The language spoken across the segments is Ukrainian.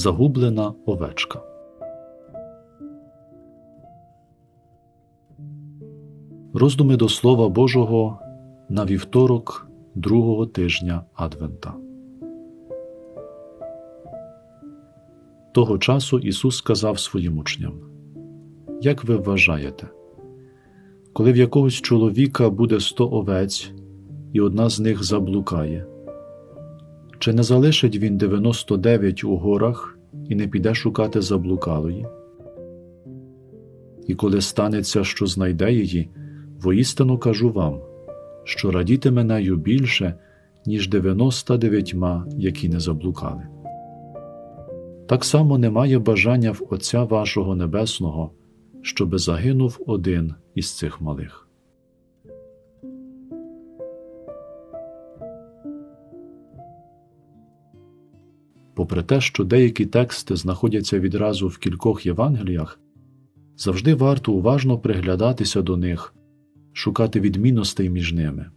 Загублена овечка. Роздуми до Слова Божого на вівторок другого тижня Адвента. Того часу Ісус сказав своїм учням: Як ви вважаєте, коли в якогось чоловіка буде сто овець, і одна з них заблукає, чи не залишить він 99 у горах і не піде шукати заблукалої? І коли станеться, що знайде її, воістину кажу вам, що радітиме нею більше, ніж 99, які не заблукали. Так само немає бажання в Отця вашого Небесного, щоби загинув один із цих малих. Попри те, що деякі тексти знаходяться відразу в кількох Євангеліях, завжди варто уважно приглядатися до них, шукати відмінностей між ними,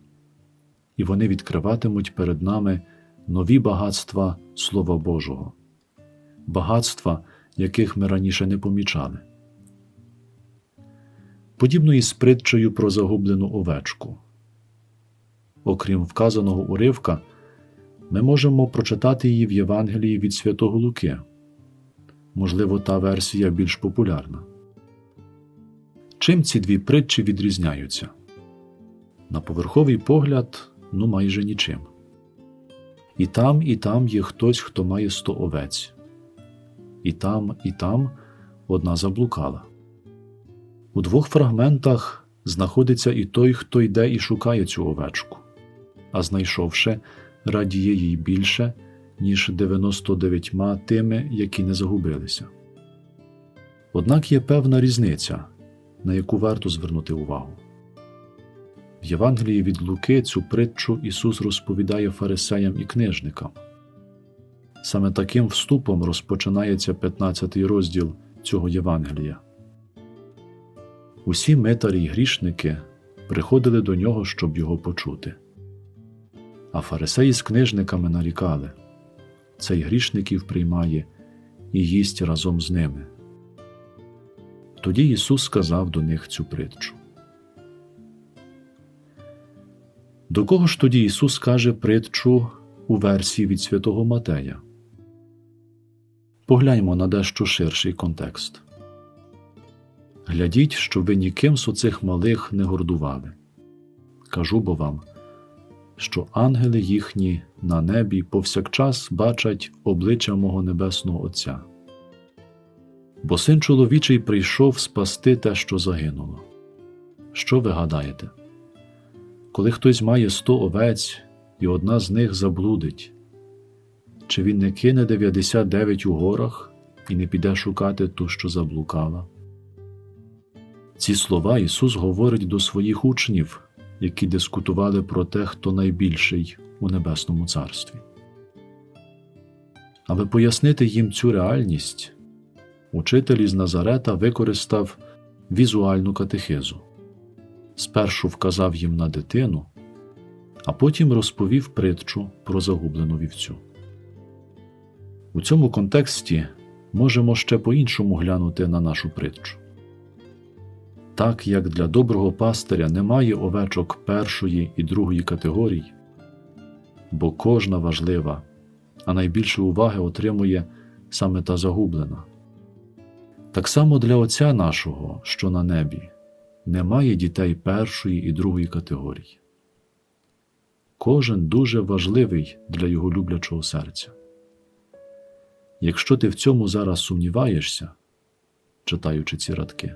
і вони відкриватимуть перед нами нові багатства Слова Божого, багатства, яких ми раніше не помічали. Подібно із притчею про загублену овечку. Окрім вказаного уривка, ми можемо прочитати її в Євангелії від Святого Луки. Можливо, та версія більш популярна. Чим ці дві притчі відрізняються? На поверховий погляд, ну майже нічим. І там, і там є хтось, хто має сто овець, і там, і там одна заблукала. У двох фрагментах знаходиться і той, хто йде і шукає цю овечку, а знайшовши, радіє їй більше, ніж 99 тими, які не загубилися. Однак є певна різниця, на яку варто звернути увагу. В Євангелії від Луки цю притчу Ісус розповідає фарисеям і книжникам. Саме таким вступом розпочинається 15 розділ цього Євангелія. Усі митарі й грішники приходили до нього, щоб його почути. А фарисеї з книжниками нарікали цей грішників приймає і їсть разом з ними. Тоді Ісус сказав до них цю притчу. До кого ж тоді Ісус каже притчу у версії від святого Матея? Погляньмо на дещо ширший контекст. Глядіть, що ви ніким з оцих малих не гордували. Кажу бо вам, що ангели їхні на небі повсякчас бачать обличчя мого Небесного Отця. Бо син чоловічий прийшов спасти те, що загинуло. Що ви гадаєте? Коли хтось має сто овець, і одна з них заблудить, чи він не кине 99 у горах і не піде шукати ту, що заблукала? Ці слова Ісус говорить до своїх учнів, які дискутували про те, хто найбільший у Небесному Царстві. Аби пояснити їм цю реальність, учитель із Назарета використав візуальну катехизу. Спершу вказав їм на дитину, а потім розповів притчу про загублену вівцю. У цьому контексті можемо ще по-іншому глянути на нашу притчу. Так як для доброго пастиря немає овечок першої і другої категорій, бо кожна важлива, а найбільше уваги отримує саме та загублена. Так само для Отця нашого, що на небі, немає дітей першої і другої категорії. Кожен дуже важливий для його люблячого серця. Якщо ти в цьому зараз сумніваєшся, читаючи ці радки,